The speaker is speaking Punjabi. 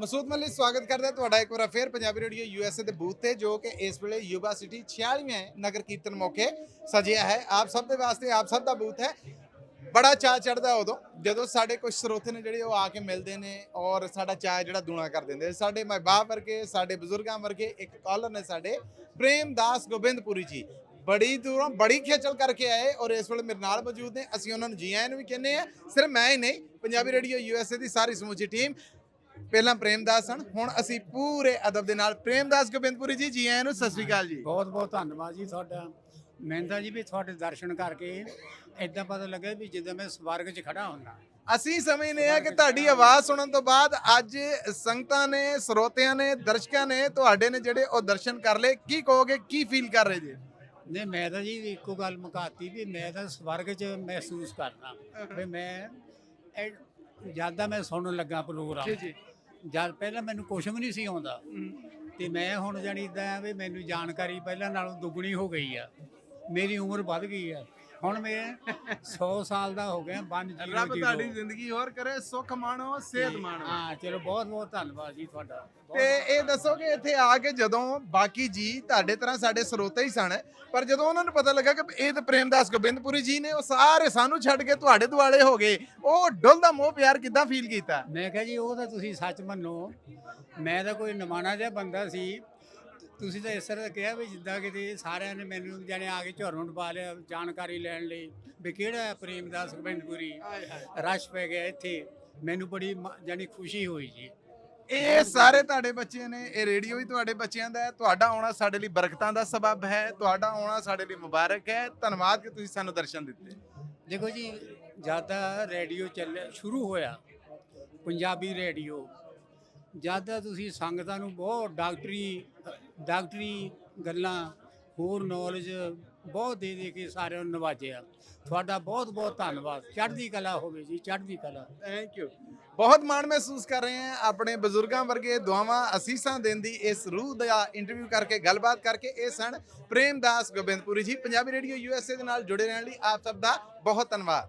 ਮਸੂਦ ਮਲੀ, ਸਵਾਗਤ ਕਰਦਾ ਤੁਹਾਡਾ ਇੱਕ ਵਾਰ ਫੇਰ ਪੰਜਾਬੀ ਰੇਡੀਓ ਯੂਐਸਏ ਦੇ ਬੂਥ ਤੇ, ਜੋ ਕਿ ਇਸ ਵੇਲੇ ਯੂਬਾ ਸਿਟੀ 46ਵੇਂ ਨਗਰ ਕੀਰਤਨ ਮੌਕੇ ਸਜਿਆ ਹੈ। ਆਪ ਸਭ ਦੇ ਵਾਸਤੇ ਆਪ ਸਭ ਦਾ ਬੂਥ ਹੈ। ਬੜਾ ਚਾਅ ਚੜਦਾ ਉਦੋਂ, ਜਦੋਂ ਸਾਡੇ ਕੁਝ ਸਰੋਤੇ ਨੇ ਜਿਹੜੇ ਉਹ ਆ ਕੇ ਮਿਲਦੇ ਨੇ ਔਰ ਸਾਡਾ ਚਾਅ ਜਿਹੜਾ ਦੂਣਾ ਕਰ ਦਿੰਦੇ ਸਾਡੇ ਮਾਈ ਬਾਪ ਵਰਗੇ, ਸਾਡੇ ਬਜ਼ੁਰਗਾਂ ਵਰਗੇ ਇੱਕ ਕਾਲਰ ਨੇ ਸਾਡੇ, ਪ੍ਰੇਮਦਾਸ ਗੋਬਿੰਦਪੁਰੀ ਜੀ। ਬੜੀ ਦੂਰੋਂ ਬੜੀ ਖੇਚਲ ਕਰਕੇ ਆਏ ਔਰ ਇਸ ਵੇਲੇ ਮੇਰੇ ਨਾਲ ਮੌਜੂਦ ਨੇ। ਅਸੀਂ ਉਹਨਾਂ ਨੂੰ ਜੀ ਆਇਆਂ ਨੂੰ ਵੀ ਕਹਿੰਦੇ ਆ ਸਿਰਫ ਮੈਂ ਹੀ ਨਹੀਂ, ਪੰਜਾਬੀ ਰੇਡੀਓ ਯੂਐਸਏ ਦੀ ਸਾਰੀ ਸਮੁੱਚੀ ਟੀਮ। ਪਹਿਲਾਂ ਪ੍ਰੇਮਦਾਸ ਹਨ ਹੁਣ ਅਸੀਂ ਪੂਰੇ ਅਦਬ ਦੇ ਨਾਲ ਪ੍ਰੇਮਦਾਸ ਗੋਬਿੰਦਪੁਰੀ ਜੀ ਜੀ ਆਇਆਂ ਨੂੰ ਸਤਿ ਸ੍ਰੀ ਅਕਾਲ ਜੀ। ਬਹੁਤ ਬਹੁਤ ਧੰਨਵਾਦ ਜੀ ਤੁਹਾਡਾ। ਮੈਂ ਤਾਂ ਜੀ ਵੀ ਤੁਹਾਡੇ ਦਰਸ਼ਨ ਕਰਕੇ ਇਦਾਂ ਪਤਾ ਲੱਗਾ ਵੀ ਜਿੱਦਾਂ ਮੈਂ ਸਵਰਗ 'ਚ ਖੜਾ ਹੁੰਦਾ। ਅਸੀਂ ਸਮਝਦੇ ਆ ਕਿ ਤੁਹਾਡੀ ਆਵਾਜ਼ ਸੁਣਨ ਤੋਂ ਬਾਅਦ ਅੱਜ ਸੰਗਤਾਂ ਨੇ ਸਰੋਤਿਆਂ ਨੇ ਦਰਸ਼ਕਾਂ ਨੇ ਤੁਹਾਡੇ ਨੇ ਜਿਹੜੇ ਉਹ ਦਰਸ਼ਨ ਕਰ ਲਏ। ਕੀ ਕਹੋਗੇ ਕੀ ਫੀਲ ਕਰ ਰਹੇ ਜੀ? ਨਹੀਂ ਮੈਂ ਤਾਂ ਜੀ ਇੱਕੋ ਗੱਲ ਮੁਕਾਤੀ ਵੀ ਮੈਂ ਤਾਂ ਸਵਰਗ 'ਚ ਮਹਿਸੂਸ ਕਰਦਾ। ਵੀ ਮੈਂ ਜਦ ਦਾ ਮੈਂ ਸੁਣਨ ਲੱਗਾ ਪ੍ਰੋਗਰਾਮ। ਜੀ ਜਦ ਪਹਿਲਾਂ ਮੈਨੂੰ ਕੁਛ ਵੀ ਨਹੀਂ ਸੀ ਆਉਂਦਾ। ਤੇ ਮੈਂ ਹੁਣ ਜਾਣੀ ਇਦਾਂ ਵੀ ਮੈਨੂੰ ਜਾਣਕਾਰੀ ਪਹਿਲਾਂ ਨਾਲੋਂ ਦੁੱਗਣੀ ਹੋ ਗਈ ਆ। ਮੇਰੀ ਉਮਰ ਵੱਧ ਗਈ ਆ। ਹੁਣ ਮੈਂ 100 ਸਾਲ ਦਾ ਹੋ ਗਿਆ ਬਨ ਜੀਰੋ ਰੱਬ। ਤੁਹਾਡੀ ਜ਼ਿੰਦਗੀ ਹੋਰ ਕਰੇ ਸੁੱਖ ਮਾਣੋ ਸਿਹਤ ਮਾਣੋ। ਹਾਂ ਚਲੋ ਬਹੁਤ ਬਹੁਤ ਧੰਨਵਾਦ ਜੀ ਤੁਹਾਡਾ। ਤੇ ਇਹ ਦੱਸੋ ਕਿ ਇੱਥੇ ਆ ਕੇ ਜਦੋਂ ਬਾਕੀ ਜੀ ਤੁਹਾਡੇ ਤਰ੍ਹਾਂ ਸਾਡੇ ਸਰੋਤੇ ਹੀ ਸਨ ਪਰ ਜਦੋਂ ਉਹਨਾਂ ਨੂੰ ਪਤਾ ਲੱਗਾ ਕਿ ਇਹ ਤਾਂ ਪ੍ਰੇਮਦਾਸ ਗੋਬਿੰਦਪੁਰੀ ਜੀ ਨੇ ਉਹ ਸਾਰੇ ਸਾਨੂੰ ਛੱਡ ਕੇ ਤੁਹਾਡੇ ਦੁਆਲੇ ਹੋ ਗਏ ਉਹ ਡੁੱਲਦਾ ਮੋਹ ਪਿਆਰ ਕਿਦਾਂ ਫੀਲ ਕੀਤਾ? ਮੈਂ ਕਿਹਾ ਜੀ ਉਹ ਤਾਂ ਤੁਸੀਂ ਸੱਚ ਮੰਨੋ ਮੈਂ ਤਾਂ ਕੋਈ ਨਿਮਾਣਾ ਜਿਹਾ ਬੰਦਾ ਸੀ ਤੁਸੀਂ ਤਾਂ ਇਸ ਤਰ੍ਹਾਂ ਕਿਹਾ ਵੀ ਜਿੱਦਾਂ ਕਿਤੇ ਸਾਰਿਆਂ ਨੇ ਮੈਨੂੰ ਜਾਣੇ ਆ ਕੇ ਝੁਰਮੁੰਡ ਪਾ ਲਿਆ ਜਾਣਕਾਰੀ ਲੈਣ ਲਈ ਵੀ ਕਿਹੜਾ ਹੈ ਪ੍ਰੇਮਦਾਸ ਗੋਬਿੰਦਪੁਰੀ? ਰਸ਼ ਪੈ ਗਿਆ ਇੱਥੇ। ਮੈਨੂੰ ਬੜੀ ਜਾਣੀ ਖੁਸ਼ੀ ਹੋਈ ਜੀ। ਇਹ ਸਾਰੇ ਤੁਹਾਡੇ ਬੱਚੇ ਨੇ ਇਹ ਰੇਡੀਓ ਵੀ ਤੁਹਾਡੇ ਬੱਚਿਆਂ ਦਾ ਹੈ। ਤੁਹਾਡਾ ਆਉਣਾ ਸਾਡੇ ਲਈ ਬਰਕਤਾਂ ਦਾ ਸਬਬ ਹੈ। ਤੁਹਾਡਾ ਆਉਣਾ ਸਾਡੇ ਲਈ ਮੁਬਾਰਕ ਹੈ। ਧੰਨਵਾਦ ਕਿ ਤੁਸੀਂ ਸਾਨੂੰ ਦਰਸ਼ਨ ਦਿੱਤੇ। ਦੇਖੋ ਜੀ ਜਦ ਦਾ ਰੇਡੀਓ ਚੱਲਿਆ ਸ਼ੁਰੂ ਹੋਇਆ ਪੰਜਾਬੀ ਰੇਡੀਓ ਜਦ ਦਾ ਤੁਸੀਂ ਸੰਗਤਾਂ ਨੂੰ ਬਹੁਤ ਡਾਕਟਰੀ ਡਾਕਟਰੀ ਗੱਲਾਂ, ਹੋਰ ਨੌਲੇਜ ਬਹੁਤ ਦੇ ਦੇ ਕੇ ਸਾਰਿਆਂ ਨੂੰ ਨਵਾਜਿਆ ਤੁਹਾਡਾ ਬਹੁਤ ਬਹੁਤ ਧੰਨਵਾਦ। ਚੜ੍ਹਦੀ ਕਲਾ ਹੋਵੇ ਜੀ, ਚੜ੍ਹਦੀ ਕਲਾ। ਥੈਂਕ ਯੂ ਬਹੁਤ ਮਾਣ ਮਹਿਸੂਸ ਕਰ ਰਹੇ ਹਾਂ ਆਪਣੇ ਬਜ਼ੁਰਗਾਂ ਵਰਗੇ ਦੁਆਵਾਂ, ਅਸੀਸਾਂ ਦੇਣ ਦੀ ਇਸ ਰੂਹ ਦਾ ਇੰਟਰਵਿਊ ਕਰਕੇ, ਗੱਲਬਾਤ ਕਰਕੇ। ਇਹ ਸਨ ਪ੍ਰੇਮਦਾਸ ਗੋਬਿੰਦਪੁਰੀ ਜੀ, ਪੰਜਾਬੀ ਰੇਡੀਓ ਯੂਐਸਏ ਦੇ ਨਾਲ ਜੁੜੇ ਰਹਿਣ ਲਈ ਆਪ ਸਭ ਦਾ ਬਹੁਤ ਧੰਨਵਾਦ।